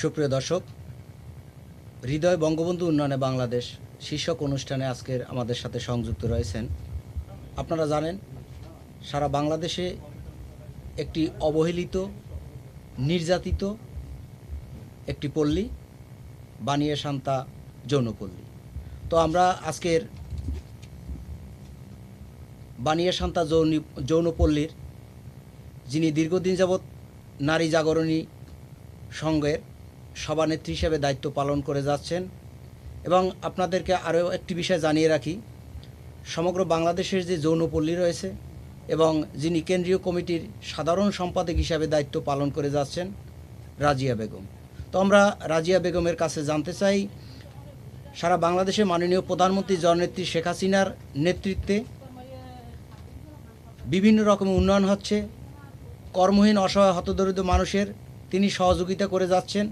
সুপ্রিয় দর্শক, হৃদয় বঙ্গবন্ধু উন্নয়নে বাংলাদেশ শীর্ষক অনুষ্ঠানে আজকের আমাদের সাথে সংযুক্ত রয়েছেন। আপনারা জানেন, সারা বাংলাদেশে একটি অবহেলিত, নির্যাতিত একটি পল্লী, বানিয়ে শান্তা যৌনপল্লী তো আমরা আজকের বানিয়ে শান্তা যৌন যৌনপল্লীর যিনি দীর্ঘদিন যাবৎ নারী জাগরণী সংঘের সভানেত্রী হিসেবে দায়িত্ব পালন করে যাচ্ছেন। এবং আপনাদেরকে আরও একটি বিষয় জানিয়ে রাখি। সমগ্র বাংলাদেশের যে যৌনপল্লী রয়েছে এবং যিনি কেন্দ্রীয় কমিটির সাধারণ সম্পাদক হিসাবে দায়িত্ব পালন করে যাচ্ছেন, রাজিয়া বেগম। তো আমরা রাজিয়া বেগমের কাছে জানতে চাই, সারা বাংলাদেশে মাননীয় প্রধানমন্ত্রী জননেত্রী শেখ হাসিনার নেতৃত্বে বিভিন্ন রকম উন্নয়ন হচ্ছে। কর্মহীন, অসহায়, হতদরিদ্র মানুষের তিনি সহযোগিতা করে যাচ্ছেন।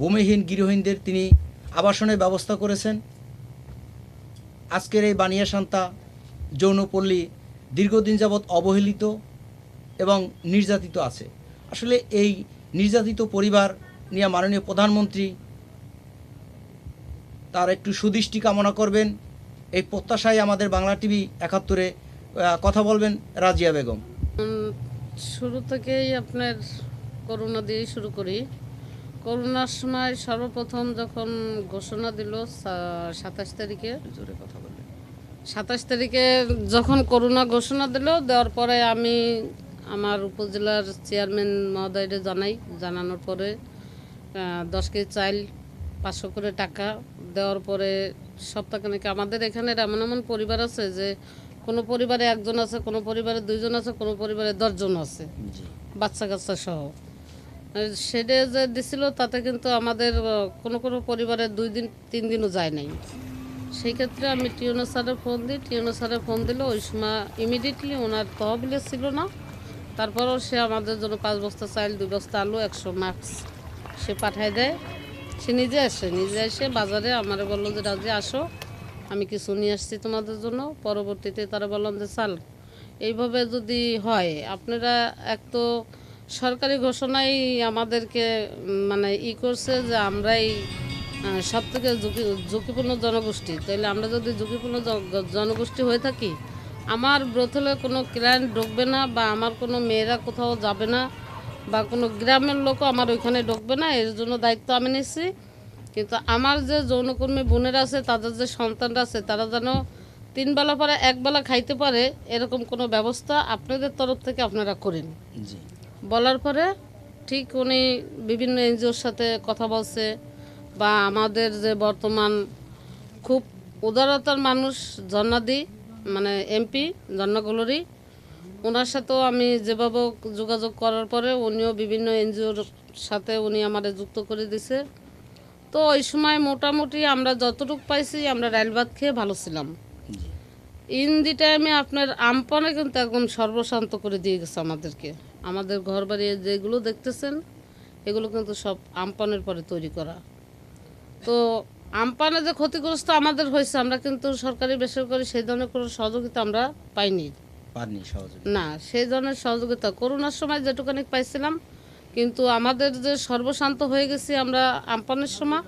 ভূমিহীন গৃহহীনদের তিনি আবাসনের ব্যবস্থা করেছেন। আজকের এই বানিয়া শান্তা যৌনপল্লী দীর্ঘদিন যাবৎ অবহেলিত এবং নির্যাতিত আছে। আসলে এই নির্যাতিত পরিবার নিয়ে মাননীয় প্রধানমন্ত্রী তার একটু সুদৃষ্টি কামনা করবেন। এই প্রত্যাশায় আমাদের বাংলা টিভি একাত্তরে কথা বলবেন রাজিয়া বেগম। শুরু থেকেই আপনার করোনা দিয়ে শুরু করি। করোনার সময় সর্বপ্রথম যখন ঘোষণা দিল সাতাশ তারিখে। জোরে কথা সাতাশ তারিখে যখন করোনা ঘোষণা দিল দেওয়ার পরে আমি আমার উপজেলার চেয়ারম্যান মহোদয়রে জানাই। জানানোর পরে দশ কেজি চাইল পাঁচশো করে টাকা দেওয়ার পরে সপ্তাহখানেক আমাদের এখানে এমন এমন পরিবার আছে যে কোনো পরিবারে একজন আছে কোনো পরিবারে দুইজন আছে কোনো পরিবারে দশজন আছে। বাচ্চা কাচ্চা সহ। সেটা যে দিছিল, তাতে কিন্তু আমাদের কোনো কোনো পরিবারে দুই দিন, তিন দিনও যায় নাই। সেই ক্ষেত্রে আমি টিউনো স্যারে ফোন দিই। টিউনো স্যারে ফোন দিল, ওই সময় ইমিডিয়েটলি ওনার তহবিলে ছিল না। তারপরেও সে আমাদের জন্য পাঁচ বস্তা চাইল দুই বস্তা আলু, একশো মাস্ক সে পাঠায় দেয়। সে নিজে আসে, নিজে এসে বাজারে আমার বলল যে, রাজি, আসো। আমি কিছু নিয়ে আসছি তোমাদের জন্য। পরবর্তীতে তারা বললাম যে, চাল, এইভাবে যদি হয়, আপনারা এক তো সরকারি ঘোষণাই আমাদেরকে মানে ই করছে যে আমরাই সব থেকে ঝুঁকি, ঝুঁকিপূর্ণ জনগোষ্ঠী। তাহলে আমরা যদি ঝুঁকিপূর্ণ জনগোষ্ঠী হয়ে থাকি, আমার ব্রথলে কোনো ক্লায়েন্ট ঢুকবে না বা আমার কোনো মেয়েরা কোথাও যাবে না বা কোনো গ্রামের লোকও আমার ওইখানে ঢুকবে না, এর জন্য দায়িত্ব আমি নিচ্ছি। কিন্তু আমার যে যৌনকর্মী বোনেরা আছে, তাদের যে সন্তানরা আছে, তারা যেন তিন বেলা পরে এক বেলা খাইতে পারে, এরকম কোনো ব্যবস্থা আপনাদের তরফ থেকে আপনারা করেন। জি। বলার পরে ঠিক উনি বিভিন্ন এনজিওর সাথে কথা বলছে বা আমাদের যে বর্তমান খুব উদারতার মানুষ জন্নাদি মানে এমপি জন্নাগুলোরই ওনার সাথেও আমি যেভাবে যোগাযোগ করার পরে উনিও বিভিন্ন এনজিওর সাথে উনি আমাদের যুক্ত করে দিছে। তো ওই সময় মোটামুটি আমরা যতটুকু পাইছি আমরা ভাত খেয়ে ভালো ছিলাম। ইন দি টাইমে আপনার আমপানে কিন্তু একদম সর্বশান্ত করে দিয়ে গেছে আমাদেরকে। আমাদের ঘর বাড়ি যেগুলো দেখতেছেন এগুলো কিন্তু সব আমপানের পরে তৈরি করা। তো আমপানে যে ক্ষতিগ্রস্ত আমাদের হয়েছে আমরা কিন্তু সরকারি বেসরকারি সেই ধরনের কোনো সহযোগিতা আমরা পাইনি। না সেই ধরনের সহযোগিতা। করোনার সময় যেটুকানি পাইছিলাম কিন্তু আমাদের যে সর্বশান্ত হয়ে গেছি আমরা আমপানের সময়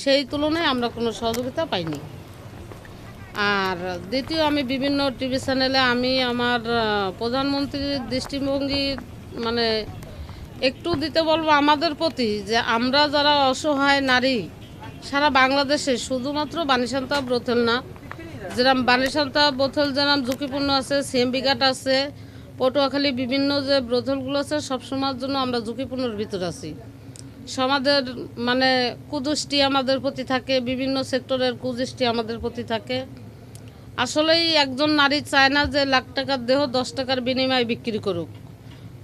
সেই তুলনায় আমরা কোনো সহযোগিতা পাইনি। আর দ্বিতীয় আমি বিভিন্ন টিভি চ্যানেলে আমি আমার প্রধানমন্ত্রীর দৃষ্টিভঙ্গি মানে একটু দিতে বলব আমাদের প্রতি যে আমরা যারা অসহায় নারী, সারা বাংলাদেশে শুধুমাত্র বানিসান্তা ব্রথেল না যেরকম বানিসান্তা বোতল যেরকম ঝুঁকিপূর্ণ আছে সিএমবি ঘাট আছে, পটুয়াখালী বিভিন্ন যে ব্রথলগুলো আছে সবসময়ের জন্য আমরা ঝুঁকিপূর্ণর ভিতরে আছি। সমাজের মানে কুদৃষ্টি আমাদের প্রতি থাকে, বিভিন্ন সেক্টরের কুদৃষ্টি আমাদের প্রতি থাকে। আসলেই একজন নারী চায় না যে লাখ টাকার দেহ দশ টাকার বিনিময়ে বিক্রি করুক।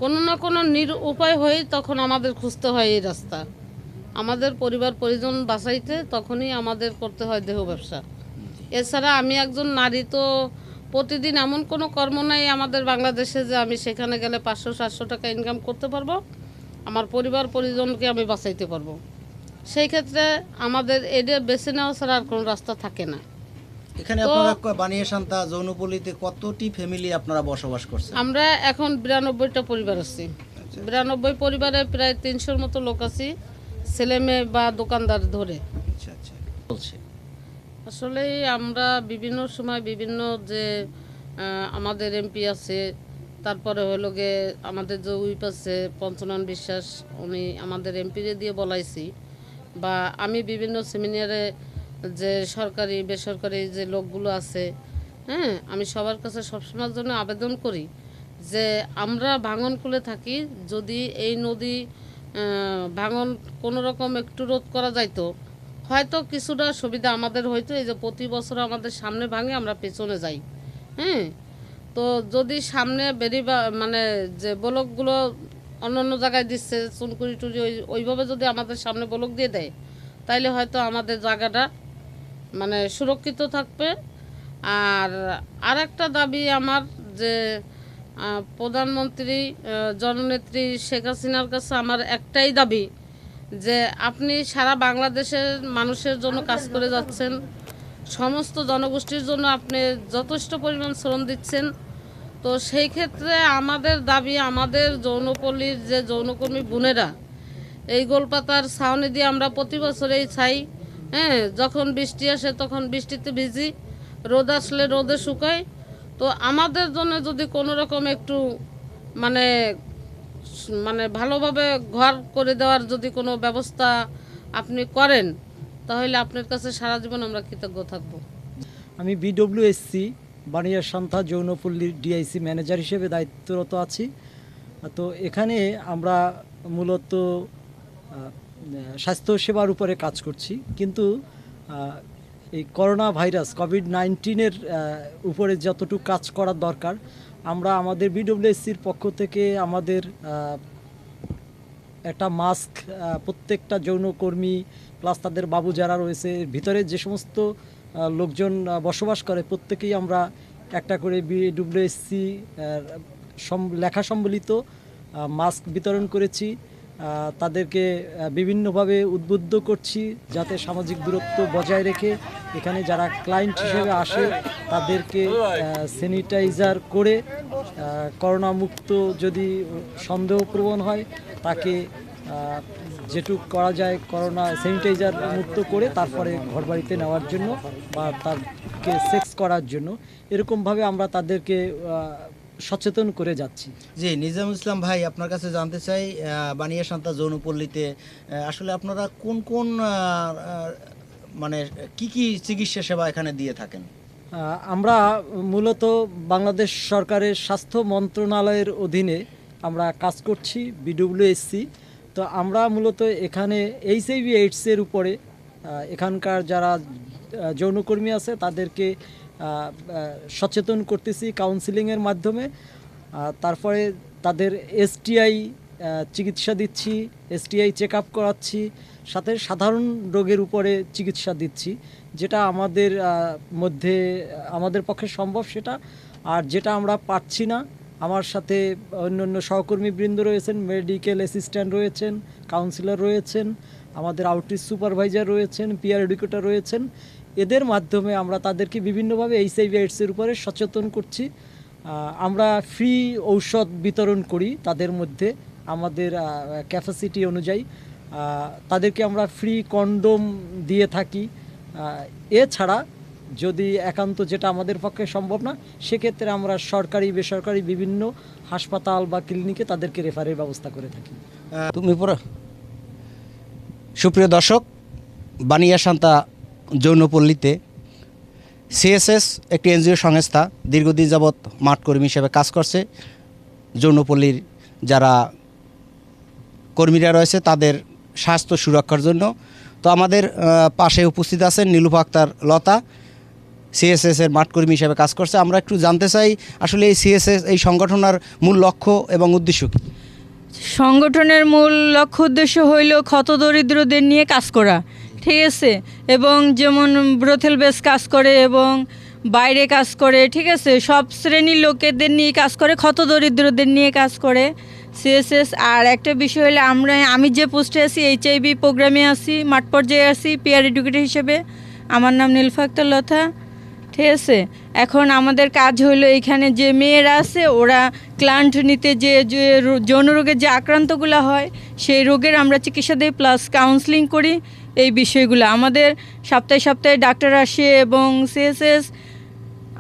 কোনো না কোনো নির উপায় হয়েই তখন আমাদের খুঁজতে হয় এই রাস্তা। আমাদের পরিবার পরিজন বাঁচাইতে তখনই আমাদের করতে হয় দেহ ব্যবসা। এছাড়া আমি একজন নারী তো প্রতিদিন এমন কোনো কর্ম নাই আমাদের বাংলাদেশে যে আমি সেখানে গেলে পাঁচশো, সাতশো টাকা ইনকাম করতে পারব, আমার পরিবার পরিজনকে আমি বাঁচাইতে পারব। সেই ক্ষেত্রে আমাদের এটা বেছে নেওয়া ছাড়া আর কোনো রাস্তা থাকে না। এখানে আপনারা ক- বানিয়ে যৌনপল্লীতে কতটি ফ্যামিলি আপনারা বসবাস করছেন? আমরা এখন বিরানব্বইটা পরিবার আছি। বিরানব্বই পরিবারে প্রায় তিনশোর মতো লোক আছি ছেলে মেয়ে বা দোকানদার ধরে। আচ্ছা আচ্ছা। বলছে। আসলে আমরা বিভিন্ন সময় বিভিন্ন যে আমাদের এমপি আছে তারপরে হলো গিয়ে আমাদের যে উইপ আছে পঞ্চনন বিশ্বাস উনি আমাদের এমপিরে দিয়ে বলাইছি। বা আমি বিভিন্ন সেমিনারে যে সরকারি, বেসরকারি যে লোকগুলো আছে হ্যাঁ আমি সবার কাছে সবসময়ের জন্য আবেদন করি যে আমরা ভাঙনকুলে থাকি, যদি এই নদী ভাঙন কোনো রকম একটু রোধ করা যাইতো, হয়তো কিছুটা সুবিধা আমাদের হয়তো এই যে প্রতি বছর আমাদের সামনে ভাঙে আমরা পেছনে যাই হ্যাঁ। তো যদি সামনে বেরিবা মানে যে ব্লকগুলো অন্য অন্য জায়গায় দিচ্ছে চুনকুড়ি টুরি ওই, ওইভাবে যদি আমাদের সামনে ব্লক দিয়ে দেয়, তাইলে হয়তো আমাদের জায়গাটা মানে সুরক্ষিত থাকবে। আর আর একটা দাবি আমার যে প্রধানমন্ত্রী জননেত্রী শেখ হাসিনার কাছে আমার একটাই দাবি যে, আপনি সারা বাংলাদেশের মানুষের জন্য কাজ করে যাচ্ছেন। সমস্ত জনগোষ্ঠীর জন্য আপনি যথেষ্ট পরিমাণ শ্রম দিচ্ছেন। তো সেই ক্ষেত্রে আমাদের দাবি, আমাদের যৌনপল্লীর যে যৌনকর্মী বোনেরা, এই গোলপাতার ছাউনি দিয়ে আমরা প্রতি বছরেই ছাই। হ্যাঁ যখন বৃষ্টি আসে তখন বৃষ্টিতে ভিজি, রোদ আসলে রোদে শুকাই। তো আমাদের জন্য যদি কোনো রকম একটু মানে মানে ভালোভাবে ঘর করে দেওয়ার যদি কোনো ব্যবস্থা আপনি করেন, তাহলে আপনার কাছে সারা জীবন আমরা কৃতজ্ঞ থাকব। আমি বিডব্লিউএসসি বানিয়া সান্তা যৌনপল্লীর ডিআইসি ম্যানেজার হিসেবে দায়িত্বরত আছি। তো এখানে আমরা মূলত স্বাস্থ্যসেবার উপরে কাজ করছি। কিন্তু এই করোনা ভাইরাস কোভিড নাইন্টিনের উপরে যতটুকু কাজ করার দরকার, আমরা আমাদের বিডব্লিউএসসির পক্ষ থেকে আমাদের একটা মাস্ক প্রত্যেকটা যৌনকর্মী প্লাস তাদের বাবু যারা রয়েছে ভিতরে যে সমস্ত লোকজন বসবাস করে, প্রত্যেকেই আমরা একটা করে বিডব্লিউএসসি লেখা সম্বলিত মাস্ক বিতরণ করেছি। তাদেরকে বিভিন্নভাবে উদ্বুদ্ধ করছি যাতে সামাজিক দূরত্ব বজায় রেখে এখানে যারা ক্লায়েন্ট হিসেবে আসে তাদেরকে স্যানিটাইজার করে আহ, করোনা মুক্ত যদি সন্দেহপ্রবণ হয় তাকে যেটুক করা যায় করোনা স্যানিটাইজার মুক্ত করে তারপরে ঘরবাড়িতে নেওয়ার জন্য বা তারকে সেক্স করার জন্য। এরকমভাবে আমরা তাদেরকে সচেতন করে যাচ্ছি। জি নিজাম ইসলাম ভাই আপনার কাছে জানতে চাই বানিয়া সান্তা যৌনপল্লীতে আসলে আপনারা কোন কোন মানে কি কি চিকিৎসা সেবা এখানে দিয়ে থাকেন? আমরা মূলত বাংলাদেশ সরকারের স্বাস্থ্য মন্ত্রণালয়ের অধীনে আমরা কাজ করছি বিডব্লিউএসসি তো আমরা মূলত এখানে এইচআইভি এইডসের উপরে এখানকার যারা যৌনকর্মী আছে তাদেরকে সচেতন করতেছি কাউন্সিলিংয়ের মাধ্যমে। তারপরে তাদের এসটিআই চিকিৎসা দিচ্ছি এসটিআই চেক আপ করাচ্ছি, সাথে সাধারণ রোগের উপরে চিকিৎসা দিচ্ছি। যেটা আমাদের মধ্যে, আমাদের পক্ষে সম্ভব সেটা। আর যেটা আমরা পাচ্ছি না, আমার সাথে অন্য অন্য সহকর্মী বৃন্দ রয়েছেন মেডিকেল অ্যাসিস্ট্যান্ট রয়েছেন কাউন্সিলর রয়েছেন, আমাদের আউটরিচ সুপারভাইজার রয়েছেন পিআর এডুকেটর রয়েছেন। এদের মাধ্যমে আমরা তাদেরকে বিভিন্নভাবে এইচআইভি এইডসের উপরে সচেতন করছি। আমরা ফ্রি ঔষধ বিতরণ করি তাদের মধ্যে, আমাদের ক্যাপাসিটি অনুযায়ী। তাদেরকে আমরা ফ্রি কন্ডোম দিয়ে থাকি। এছাড়া যদি একান্ত যেটা আমাদের পক্ষে সম্ভব না, সেক্ষেত্রে আমরা সরকারি, বেসরকারি বিভিন্ন হাসপাতাল বা ক্লিনিকে তাদেরকে রেফারের ব্যবস্থা করে থাকি। তুমি পড়ো সুপ্রিয় দর্শক বানিয়া শান্তা যৌনপল্লীতে সিএসএস একটি এনজিও সংস্থা দীর্ঘদিন যাবৎ মাঠকর্মী হিসেবে কাজ করছে। যৌনপল্লীর যারা কর্মীরা রয়েছে তাদের স্বাস্থ্য সুরক্ষার জন্য। তো আমাদের পাশে উপস্থিত আছেন নীলুফা আক্তার লতা, সিএসএস এর মাঠ কর্মী হিসেবে কাজ করছে। আমরা একটু জানতে চাই, আসলে এই সিএসএস, এই সংগঠনের মূল লক্ষ্য এবং উদ্দেশ্য কী? সংগঠনের মূল লক্ষ্য উদ্দেশ্য হইল ক্ষত দরিদ্রদের নিয়ে কাজ করা। ঠিক আছে এবং যেমন ব্রথেল বেস কাজ করে এবং বাইরে কাজ করে, ঠিক আছে? সব শ্রেণির লোকেদের নিয়ে কাজ করে, ক্ষত দরিদ্রদের নিয়ে কাজ করে সিএসএস আর একটা বিষয় হলে, আমরা, আমি যে পোস্টে আছি এইচআইভি প্রোগ্রামে আছি, মাঠ পর্যায়ে আছি পিআর এডুকেটর হিসেবে। আমার নাম নীলফাক্তার লতা, ঠিক আছে? এখন আমাদের কাজ হলো, এখানে যে মেয়েরা আছে, ওরা ক্লান্ট নিতে যে যৌন রোগের যে আক্রান্তগুলো হয়, সেই রোগের আমরা চিকিৎসা দিই প্লাস কাউন্সিলিং করি। এই বিষয়গুলো। আমাদের সপ্তাহে সপ্তাহে ডাক্তার আসে এবং সিএসএস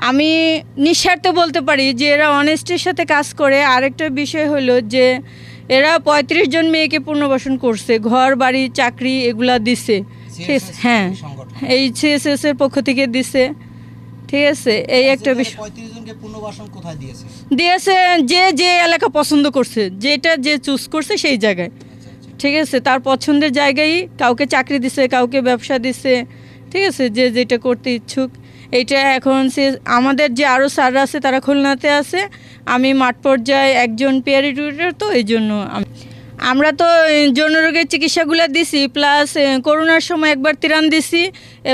আমি নিঃস্বার্থ বলতে পারি যে এরা অনেস্টির সাথে কাজ করে। আরেকটা বিষয় হলো যে এরা পঁয়ত্রিশ জন মেয়েকে পুনর্বাসন করছে ঘর বাড়ি চাকরি এগুলা দিছে। হ্যাঁ। এই সিএসএস এর পক্ষ থেকে দিছে। ঠিক আছে এই একটা বিষয়। দিয়েছে? যে যে এলাকা পছন্দ করছে যেটা যে চুজ করছে সেই জায়গায়। ঠিক আছে, তার পছন্দের জায়গায় কাউকে চাকরি দিছে, কাউকে ব্যবসা দিছে, ঠিক আছে, যে যেটা করতে ইচ্ছুক। এইটা এখন সে, আমাদের যে আরও স্যাররা আছে, তারা খুলনাতে আছে। আমি মাঠ পর্যায়ে একজন পেয়ার টিউটার তো এই জন্য আমি- আমরা তো যৌন রোগের চিকিৎসাগুলো দিছি, প্লাস করোনার সময় একবার ত্রাণ দিছি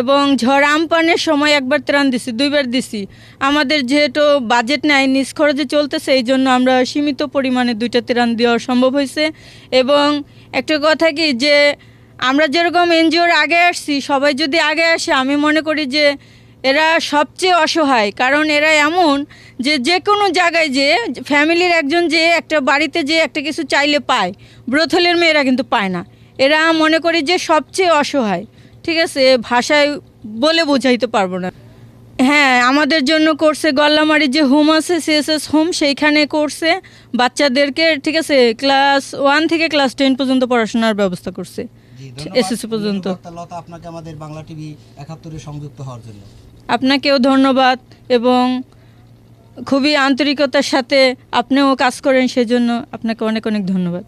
এবং ঝড় আমপানের সময় একবার ত্রাণ দিছি, দুইবার দিছি। আমাদের যেহেতু বাজেট নাই, নিজ খরচে চলতেছে, এই জন্য আমরা সীমিত পরিমাণে দুইটা ত্রাণ দেওয়া সম্ভব হয়েছে। এবং একটা কথা কি যে, আমরা যেরকম এনজিওর আগে আসছি, সবাই যদি আগে আসে, আমি মনে করি যে এরা সবচেয়ে অসহায়, কারণ এরা এমন যে যে কোনো জায়গায় যে ফ্যামিলির একজন যে একটা বাড়িতে যে একটা কিছু চাইলে পায়, ব্রথলের মেয়েরা কিন্তু পায় না। এরা মনে করি যে সবচেয়ে অসহায়, ঠিক আছে? ভাষায় বলে বোঝাইতে পারব না। হ্যাঁ আমাদের জন্য করছে গল্লামারির যে হোম আছে, সিএসএস হোম, সেইখানে করছে। বাচ্চাদেরকে, ঠিক আছে, ক্লাস ওয়ান থেকে ক্লাস টেন পর্যন্ত পড়াশোনার ব্যবস্থা করছে। SSC পর্যন্ত। লতা আপনাকে আমাদের বাংলা টিভি একাত্তরে সংযুক্ত হওয়ার জন্য। আপনাকেও ধন্যবাদ এবং খুবই আন্তরিকতার সাথে আপনিও কাজ করেন সেজন্য আপনাকে অনেক অনেক ধন্যবাদ।